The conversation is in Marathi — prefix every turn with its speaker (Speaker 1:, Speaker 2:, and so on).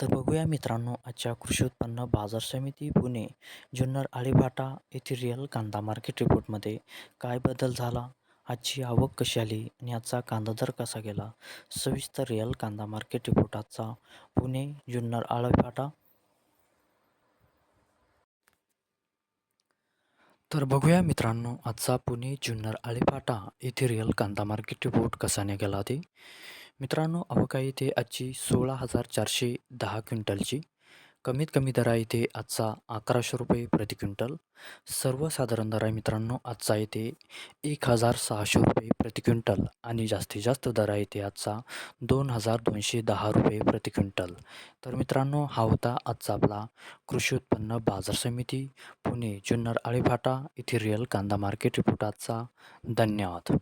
Speaker 1: तर बघूया मित्रांनो आजच्या कृषी उत्पन्न बाजार समिती पुणे जुन्नर आळेभाटा येथील रिअल कांदा मार्केट रिपोर्टमध्ये काय बदल झाला? आजची आवक कशी आली आणि आजचा कांदा दर कसा गेला? सविस्तर रिअल कांदा मार्केट रिपोर्ट आजचा पुणे जुन्नर आळेभाटा तर बघूया मित्रांनो आजचा पुणे जुन्नर आळेफाटा येथे रिअल कांदा मार्केट रिपोर्ट कसा निघाला ते? मित्रांनो अवका इथे आजची सोळा हजार चारशे दहा क्विंटलची. कमीत कमी दरा इथे आजचा अकराशे रुपये प्रति क्विंटल. सर्वसाधारण दर आहे मित्रांनो आजचा इथे एक हजार सहाशे रुपये प्रति क्विंटल आणि जास्तीत जास्त दर आहे इथे आजचा दोन हजार दोनशे दहा रुपये प्रति क्विंटल. तर मित्रांनो हा होता आजचा आपला कृषी उत्पन्न बाजार समिती पुणे जुन्नर आळेफाटा येथील रिअल कांदा मार्केट रिपोर्ट आजचा. धन्यवाद.